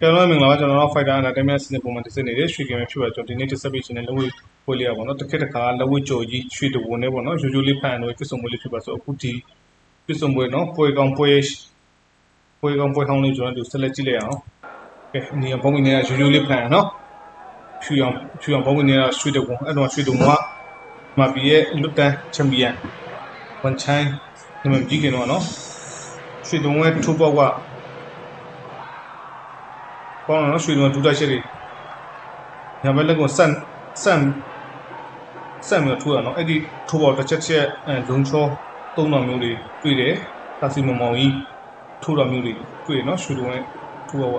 ပြန်လို့မင်္ဂလာပါကျွန်တော်တို့ Fighter and Entertainment စနစ်ပုံမှန်တစ်စနေတယ်ရွှေကင်ဖြစ်ပါကျွန်တော်ဒီနေ့တစ်ဆက်ပေးရှင်တဲ့လက်ဝဲပွဲလေးရပါတော့တစ်ခက်တစ်ခါလက်ဝဲကြော်ကြီးရွှေတဝန်နဲ့ပေါ့နော်ရိုးရိုးလေးဖန်လို့ပြစ်စုံပွဲလေးဖြစ်ပါဆိုအခုဒီပြစ်စုံပွဲနော်ပွဲကောင်ပွဲပွဲကောင်ပွဲဟောင်းလေးကျွန်တော်တို့ဆက်လက်ကြည့်လိုက်အောင်ကဲဒီဘုံမင်းနဲ့ရိုးရိုးလေးဖန်နော်ဖြူအောင်ဖြူအောင်ဘုံမင်းနဲ့ရွှေတဝန်အဲ့တော့ရွှေတဝန်ကမာဘီရဲ့လွတ်တန်းချန်ပီယံဝန်ချိုင်းနမကြီးကင်တော့နော်ရွှေတဝန်ရဲ့ထိုးပေါက်က ပေါင်းတော့ရွှေတဝန်ဒူတိုက်ချက်တွေညာဘက်လက်ကိုဆန်ဆန်ဆန်မျိုးထိုးရနော်အဲ့ဒီထိုးပေါက်တစ်ချက်ချက်အဲလုံချောသုံးတော်မျိုးတွေတွေ့တယ်တာစီမမောင်ကြီးထိုးတော်မျိုးတွေတွေ့နော်ရွှေတဝန်ထိုးပေါက်က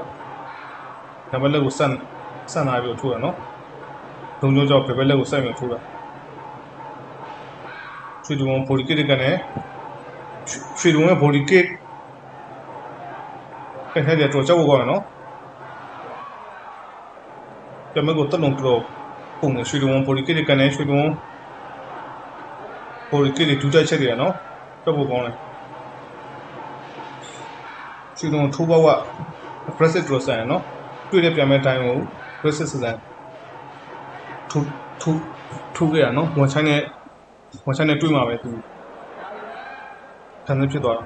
ညာဘက်လက်ကိုဆန်ဆန်လာပြီးထိုးရနော်လုံချောကြောင့်ဘယ်ဘက်လက်ကိုဆန်မျိုးထိုးတာရွှေတဝန်ပိုလီကစ်ကနေရွှေတဝန်ရဲ့ပိုလီကစ်အဲ့ဒါကြောက်ကြောက်ကောနော်ပြမကိုတက်လုံးတော့ပုံနေရွှေတုံးပိုလီကစ်ကနေရွှေတုံးပိုလီကစ်ဒူးတိုက်ချက်တွေနော် တက်ဖို့ကောင်းတယ်ရွှေတုံးထိုးပေါက်က aggressive draw ဆန်နော်တွေ့တဲ့ပြန်မဲ့တိုင်းကို aggressive ဆန်ထိုးထိုးထိုးခဲ့ရနော်ဝန်ချိုင်းနဲ့ဝန်ချိုင်းနဲ့တွေ့မှာပဲသူဆန်နေဖြစ်သွားတာ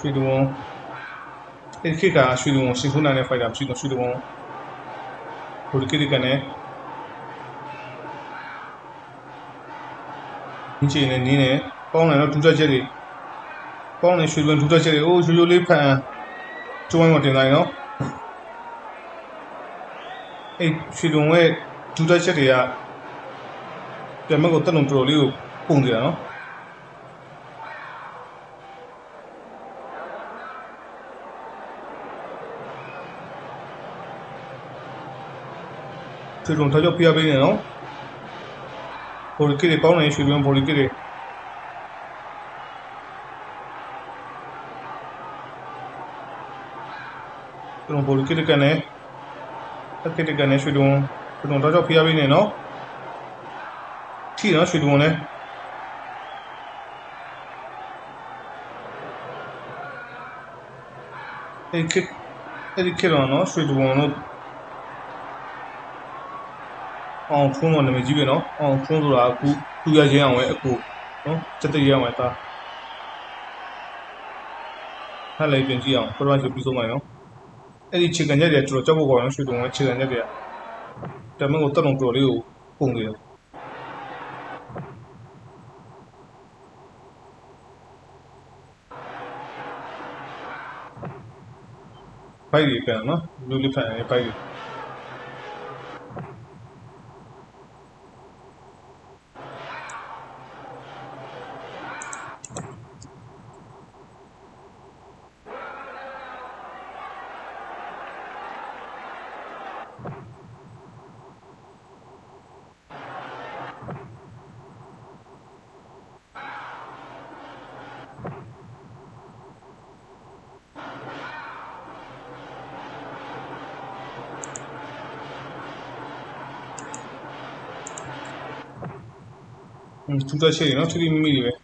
ရွှေတုံး အဲ့ဒီခေတ်ကရွှေလုံရှင်ခုနာနဲ့ဖိုက်တာမရှိတော့ရွှေလုံဟိုဒီကိကနေဒီချိန်နဲ့နင်းနေပေါင်းတယ်တော့ဒူးတက်ချက်တွေပေါင်းနေရွှေလုံဒူးတက်ချက်တွေအိုးရိုးရိုးလေးဖန်ကျွမ်းမတင်တိုင်းနော်အဲ့ရွှေလုံရဲ့ဒူးတက်ချက်တွေကပြန်မကိုတက်လုံးတော်တော်လေးကိုပုံနေတာနော် ရွှေတုံထောက်ကြောက်ပြရပေးနေနော်ဘော်လီကစ်တွေပေါင်းနေရွှေတုံဘော်လီကစ်တွေကျွန်တော်ဘော်လီကစ်တွေကနေအကစ်တွေကနေရွှေတုံရွှေတုံထောက်ကြောက်ပြရပေးနေနော်ထိနော်ရွှေတုံလည်းအဲ့ကစ်အဲ့ဒီကစ်တော့နော်ရွှေတုံတို့ အောင်ထုံးတော့နာမည်ကြီးပဲနော်အောင်ထုံးဆိုတာအခုသူရချင်းအောင်ပဲအခုနော်စက်တရအောင်ပဲဒါဟဲ့လိုက်ပြင်ကြည့်အောင်ပထမကျပြီးဆုံးမယ်နော်အဲ့ဒီခြေကန်ချက်တွေကျွန်တော်ကြောက်ဖို့ကောင်းနော်ရွှေတုံကခြေကန်ချက်တွေကတမန်ကိုတက်လုံးတော်လေးကိုပုံနေတယ်ဘိုက်တွေပြန်နော်လူလေးဖန်ရဲ့ဘိုက်တွေ อืมသူတက်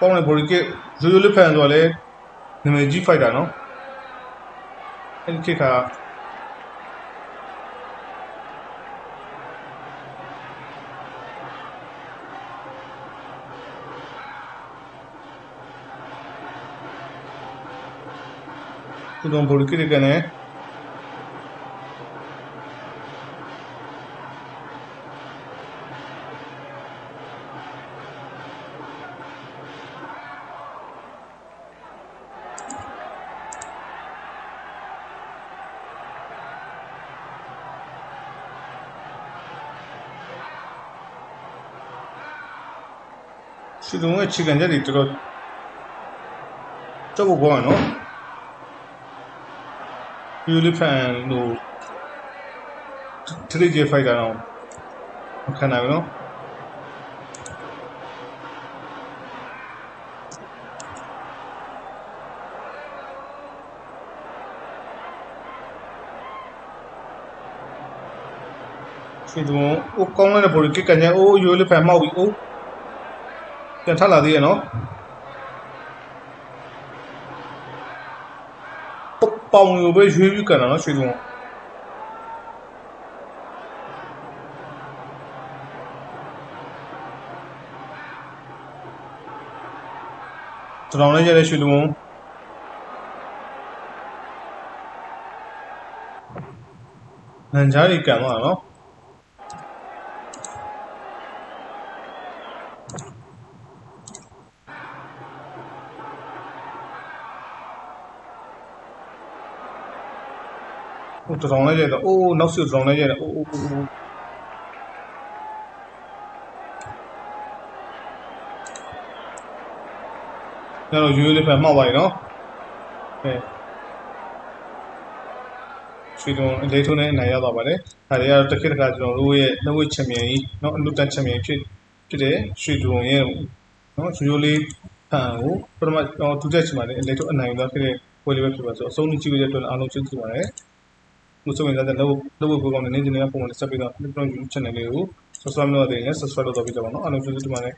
ကောင်းတဲ့ဘော်ရီကစ်ဇိုယိုလေးဖန်ဆိုတော့လေနာမည်ကြီးဖိုက်တာနော်အဲ့ဒီကစ်ကသူတို့ဘော်ရီကစ် တွေကလည်းစီလုံးရဲ့ခြေခံချက်တွေတော်တော်တော့ဘောကနော်ယူလီဖန်လို့ထရီဂျေဖိုက်တာတော့မခံနိုင်ဘူးနော်စီလုံးအိုးကောင်းတဲ့ဘော်ကစ်ကန်ရဲ့အိုးယူလီဖန်မောက်ပြီအိုး ပြန်ထလာသေးရဲ့နော်ပပေါင်လိုပဲရွေးပြီးကန်တာနော်ရွှေတုံးတောင်လေးရတဲ့ရွှေတုံးနန်ဂျားကြီးကန်သွားတာနော် တထောင်လိုက်ရတယ်အိုးနောက်စုတထောင်လိုက်ရတယ်အိုးအိုးအိုးကျွန်တော်ရိုးရိုးလေးဖက်မှောက်ပါရနော်ဟဲ့ချွေတုံအလေးထုံးနဲ့အနိုင်ရသွားပါတယ်ဒါတွေကတော့တစ်ခေတ်တစ်ခါကျွန်တော်တို့ရဲ့နှုတ်ဝက်ချန်ပီယံကြီးနော်အလူတန်ချန်ပီယံဖြစ်ဖြစ်တဲ့ချွေတုံရဲ့နော်ရိုးရိုးလေးဖန်ကိုပထမတူတက်ချင်ပါတယ်အလေးထုံးအနိုင်ရသွားဖြစ်တဲ့ပွဲလေးပဲဖြစ်ပါဆိုအဆုံးထိကြည့်ရတဲ့အတွက်အားလုံးကျေးဇူးတင်ပါတယ် မှုစုံနေတဲ့လောက်လောက်ဘောကောင်နေနေနေပုံမှန်ဆက်ပြီးတော့ Telegram YouTube channel လေးကို subscribe လုပ်ရတဲ့ subscribe လုပ်တော့ပြီးတော့ပါနော်အားလုံးကျေးဇူးတင်ပါတယ်